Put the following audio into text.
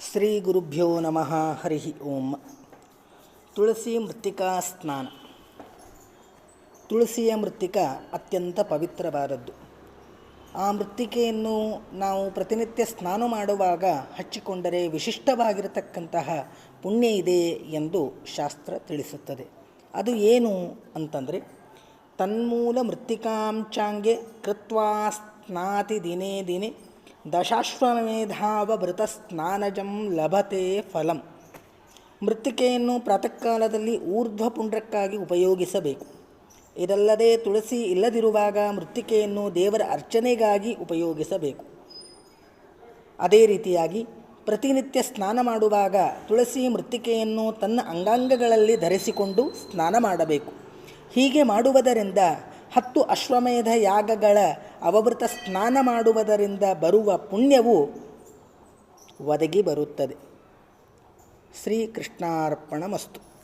ಶ್ರೀ ಗುರುಭ್ಯೋ ನಮಃ, ಹರಿ ಓಂ. ತುಳಸಿ ಮೃತ್ತಿಕಾ ಸ್ನಾನ. ತುಳಸಿಯ ಮೃತ್ತಿಕ ಅತ್ಯಂತ ಪವಿತ್ರವಾದದ್ದು. ಆ ಮೃತ್ತಿಕೆಯನ್ನು ನಾವು ಪ್ರತಿನಿತ್ಯ ಸ್ನಾನ ಮಾಡುವಾಗ ಹಚ್ಚಿಕೊಂಡರೆ ವಿಶಿಷ್ಟವಾಗಿರತಕ್ಕಂತಹ ಪುಣ್ಯ ಇದೆ ಎಂದು ಶಾಸ್ತ್ರ ತಿಳಿಸುತ್ತದೆ. ಅದು ಏನು ಅಂತಂದರೆ, ತನ್ಮೂಲ ಮೃತ್ತಿಕಾಂಚಾಂಗೆ ಕೃತ್ವಾ ಸ್ನಾತಿ ದಿನೇ ದಿನೇ ದಶಾಶ್ವಮೇಧಾವಭೃತ ಸ್ನಾನಜಂ ಲಭತೆ ಫಲಂ. ಮೃತ್ತಿಕೆಯನ್ನು ಪ್ರಾತಃ ಕಾಲದಲ್ಲಿ ಊರ್ಧ್ವ ಪುಂಡ್ರಕ್ಕಾಗಿ ಉಪಯೋಗಿಸಬೇಕು. ಇದಲ್ಲದೆ ತುಳಸಿ ಇಲ್ಲದಿರುವಾಗ ಮೃತ್ತಿಕೆಯನ್ನು ದೇವರ ಅರ್ಚನೆಗಾಗಿ ಉಪಯೋಗಿಸಬೇಕು. ಅದೇ ರೀತಿಯಾಗಿ ಪ್ರತಿನಿತ್ಯ ಸ್ನಾನ ಮಾಡುವಾಗ ತುಳಸಿ ಮೃತ್ತಿಕೆಯನ್ನು ತನ್ನ ಅಂಗಾಂಗಗಳಲ್ಲಿ ಧರಿಸಿಕೊಂಡು ಸ್ನಾನ ಮಾಡಬೇಕು. ಹೀಗೆ ಮಾಡುವುದರಿಂದ ಹತ್ತು ಅಶ್ವಮೇಧ ಯಾಗಗಳ ಅವಭೃತ ಸ್ನಾನ ಮಾಡುವುದರಿಂದ ಬರುವ ಪುಣ್ಯವು ಒದಗಿ ಬರುತ್ತದೆ. ಶ್ರೀಕೃಷ್ಣಾರ್ಪಣ ಮಸ್ತು